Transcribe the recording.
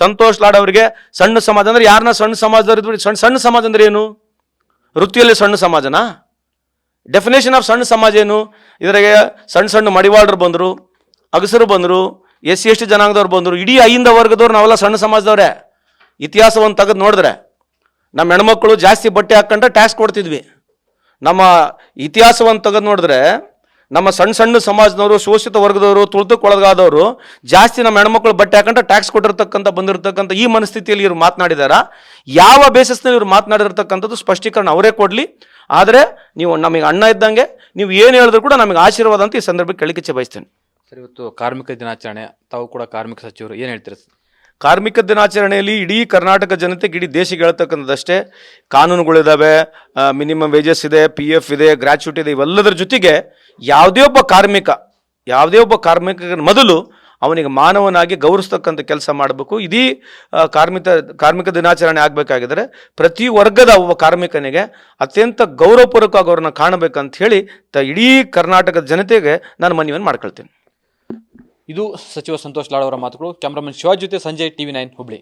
ಸಂತೋಷ್ ಲಾಡ್ ಅವರಿಗೆ ಸಣ್ಣ ಸಮಾಜ ಅಂದ್ರೆ ಯಾರನ್ನ ಸಣ್ಣ ಸಮಾಜದವ್ರು ಸಣ್ಣ ಸಣ್ಣ ಸಮಾಜ ಅಂದ್ರೆ ಏನು? ವೃತ್ತಿಯಲ್ಲಿ ಸಣ್ಣ ಸಮಾಜನಾ? ಡೆಫಿನೇಷನ್ ಆಫ್ ಸಣ್ಣ ಸಮಾಜ ಏನು? ಇದರಾಗೆ ಸಣ್ಣ ಸಣ್ಣ ಮಡಿವಾಳರು ಬಂದರು, ಅಗಸರು ಬಂದರು ಎಸ್ ಸಿ ಎಸ್ ಟಿ ಜನಾಂಗದವ್ರು ಬಂದರು, ಇಡೀ ಐಂದ ವರ್ಗದವ್ರು ನಾವೆಲ್ಲ ಸಣ್ಣ ಸಮಾಜದವ್ರೆ. ಇತಿಹಾಸವನ್ನು ತೆಗೆದು ನೋಡಿದ್ರೆ ನಮ್ಮ ಹೆಣ್ಮಕ್ಳು ಜಾಸ್ತಿ ಬಟ್ಟೆ ಹಾಕ್ಕೊಂಡ್ರೆ ಟ್ಯಾಕ್ಸ್ ಕೊಡ್ತಿದ್ವಿ. ನಮ್ಮ ಇತಿಹಾಸವನ್ನು ತೆಗೆದು ನೋಡಿದ್ರೆ ನಮ್ಮ ಸಣ್ಣ ಸಣ್ಣ ಸಮಾಜದವರು ಶೋಷಿತ ವರ್ಗದವರು ತುಳಿತಕ್ಕೊಳಗಾದವರು ಜಾಸ್ತಿ ನಮ್ಮ ಹೆಣ್ಮಕ್ಳು ಬಟ್ಟೆ ಹಾಕೊಂಡ್ರೆ ಟ್ಯಾಕ್ಸ್ ಕೊಟ್ಟಿರ್ತಕ್ಕಂಥ ಬಂದಿರತಕ್ಕಂಥ ಈ ಮನಸ್ಥಿತಿಯಲ್ಲಿ ಇವರು ಮಾತನಾಡಿದಾರ? ಯಾವ ಬೇಸಿಸ್ನಲ್ಲಿ ಇವರು ಮಾತನಾಡಿರ್ತಕ್ಕಂಥದ್ದು ಸ್ಪಷ್ಟೀಕರಣ ಅವರೇ ಕೊಡಲಿ. ಆದರೆ ನೀವು ನಮಗೆ ಅಣ್ಣ ಇದ್ದಂಗೆ ನೀವು ಏನು ಹೇಳಿದ್ರು ಕೂಡ ನಮಗೆ ಆಶೀರ್ವಾದ ಅಂತ ಈ ಸಂದರ್ಭಕ್ಕೆ ಕೇಳಿಕೆ ಬಯಸ್ತೇನೆ ಸರ್ ಇವತ್ತು ಕಾರ್ಮಿಕ ದಿನಾಚರಣೆ ತಾವು ಕೂಡ ಕಾರ್ಮಿಕ ಸಚಿವರು ಏನು ಹೇಳ್ತೀರಾ ಸರ್? ಕಾರ್ಮಿಕ ದಿನಾಚರಣೆಯಲ್ಲಿ ಇಡೀ ಕರ್ನಾಟಕ ಜನತೆಗೆ ಇಡೀ ದೇಶಕ್ಕೆ ಹೇಳ್ತಕ್ಕಂಥದ್ದಷ್ಟೇ. ಕಾನೂನುಗಳಿದ್ದಾವೆ ಮಿನಿಮಮ್ ವೇಜಸ್ ಇದೆ ಪಿ ಎಫ್ ಇದೆ ಗ್ರ್ಯಾಚ್ಯುಟಿ ಇದೆ ಇವೆಲ್ಲದರ ಜೊತೆಗೆ ಯಾವುದೇ ಒಬ್ಬ ಕಾರ್ಮಿಕ, ಯಾವುದೇ ಒಬ್ಬ ಕಾರ್ಮಿಕ ಮೊದಲು ಅವನಿಗೆ ಮಾನವನಾಗಿ ಗೌರವಿಸ್ತಕ್ಕಂಥ ಕೆಲಸ ಮಾಡಬೇಕು. ಇಡೀ ಕಾರ್ಮಿಕ ಕಾರ್ಮಿಕ ದಿನಾಚರಣೆ ಆಗಬೇಕಾಗಿದ್ರೆ ಪ್ರತಿ ವರ್ಗದ ಒಬ್ಬ ಕಾರ್ಮಿಕನಿಗೆ ಅತ್ಯಂತ ಗೌರವಪೂರ್ವಕವಾಗಿ ಅವ್ರನ್ನ ಕಾಣಬೇಕಂತ ಹೇಳಿ ತ, ಇಡೀ ಕರ್ನಾಟಕದ ಜನತೆಗೆ ನಾನು ಮನವಿಯನ್ನು ಮಾಡ್ಕೊಳ್ತೀನಿ. ಇದು ಸಚಿವ ಸಂತೋಷ್ ಲಾಡ್ ಅವರ ಮಾತುಗಳು. ಕ್ಯಾಮ್ರಾಮನ್ ಶಿವಾಜ್ ಜೊತೆ ಸಂಜಯ್ ಟಿವಿ ನೈನ್ ಹುಬ್ಳಿ.